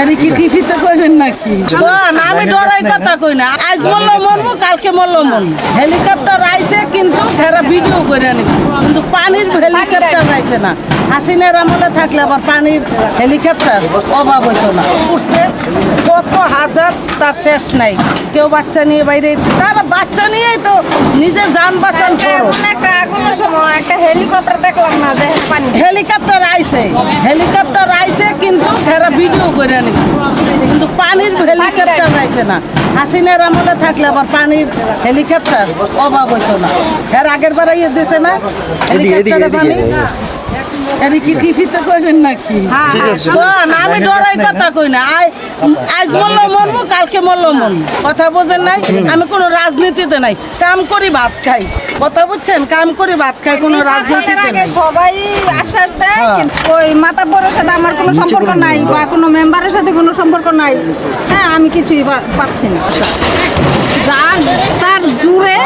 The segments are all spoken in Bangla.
আরে কি টিভিতে কইবেন নাকি? না আমি ডরাই কথা কই না। আজ মরলো মরবো কালকে মরলো মন। হেলিকপ্টার আইছে কিন্তু এরা ভিডিও করে নিছে কিন্তু পানির হেলিকপ্টার আইছে না। হাসিনার আমলে থাকলে আবার পানির হেলিকপ্টার অভাব হইতো না। উঠছে কত হাজার তার শেষ নাই। কেউ বাচ্চা নিয়ে বাইরে তারা বাচ্চা নিয়েই তো নিজের যান বাঁচান করো একটা কোনো সময় একটা হেলিকপ্টার দেখলাম না যে পানি। হেলিকপ্টার আইছে। হেলিকপ্টার ভিডিও করে আনিছি। কিন্তু পানির হেলিকপ্টার নাইছে না। হাসিনার আমলে থাকলে আবার পানির হেলিকপ্টার অভাব হইতো না। এর আগের বার ইয়ে দিছে না? হেলিকপ্টারে পানি? আরে কি টিভিতে কইবেন নাকি? না আমি ডরাই কথা কই না। আই- আজ মরলো মরবো কালকে মরলো মন। কথা বোঝেন নাই? আমি কোনো রাজনীতিতে নাই। কাম করি ভাত খাই। কথা বুঝছেন? কাম করি ভাত খাই কোনো রাজনীতিতে নাই। সবাই আশ্বাস দেয় হ্যাঁ। ওই মাতা বড়ের সাথে আমার কোনো সম্পর্ক নাই বা কোনো মেম্বারের সাথে কোনো সম্পর্ক নাই। হ্যাঁ আমি কিছুই পাচ্ছি না। যার তার জুড়ে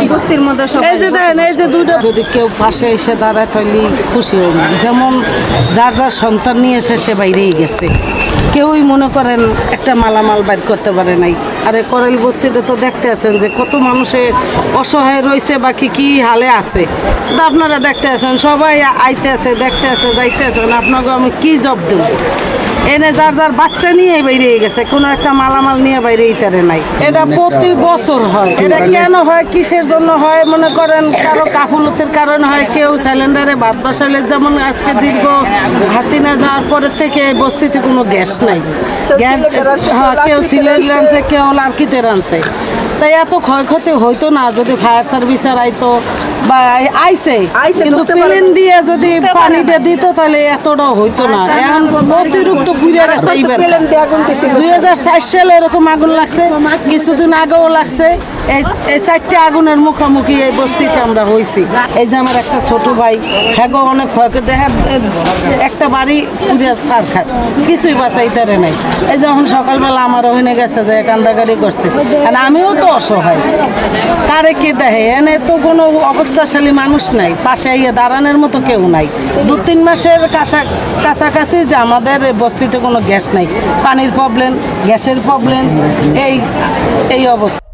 এই বস্তির মধ্যে এই যে দেখেন এই যে দুটো যদি কেউ পাশে এসে দাঁড়ায় তাহলে খুশি হব। যেমন যার যার সন্তান নিয়ে এসে সে বাইরেই গেছে। কেউই মনে করেন একটা মালামাল বাইর করতে পারে নাই। আরে করেল বস্তিতে তো দেখতে আছেন যে কত মানুষের অসহায় রয়েছে বা কি কী হালে আছে। তা আপনারা দেখতে আছেন, সবাই আইতে আছে, দেখতে আছে, যাইতে আছেন আপনাকে আমি কী জব দেব? এনে যার যার বাচ্চা নিয়ে বাইরে গেছে কোনো একটা মালামাল নিয়ে বাইরে ইতারে নাই। এটা প্রতি বছর হয়। এটা কেন হয় কিসের জন্য হয় মনে করেন কারও কাফুলতির কারণে হয় কেউ সিলিন্ডারে ভাত বসালে যেমন আজকে দীর্ঘ হাসিনা যাওয়ার পরের থেকে এই বস্তিতে কোনো গ্যাস নাই। গ্যাস হ্যাঁ কেউ সিলিন্ডার আনছে কেউ লার্কিতে আনছে তাই এত ক্ষয়ক্ষতি হইতো না যদি ফায়ার সার্ভিসের আইতো বা আইছে। কিন্তু প্লেন দিয়ে যদি পানিটা দিত তাহলে এতটাও হইতো না। এখন অতিরিক্ত পুড়ে গেছে দুই হাজার চার সালে এরকম আগুন লাগছে কিছুদিন আগেও লাগছে। এই চারটে আগুনের মুখোমুখি এই বস্তিতে আমরা হয়েছি এই যে আমার একটা ছোট ভাই হ্যাঁ গো, অনেক ক্ষয়ক্ষতি। দেখা, একটা বাড়ি পুড়ে ছাড় খাট কিছুই বাঁচাইতারে নাই। এই যখন সকালবেলা আমার ওখানে গেছে যে কান্দাকারি করছে। আর আমিও তো অসহায়। কারে কে দেখে? এনে তো কোনো অবস্থাশালী মানুষ নাই। পাশে ইয়ে দাঁড়ানোর মতো কেউ নাই। দু তিন মাসের কাছা কাছাকাছি যে আমাদের বস্তিতে কোনো গ্যাস নাই। পানির প্রবলেম গ্যাসের প্রবলেম এই এই অবস্থা।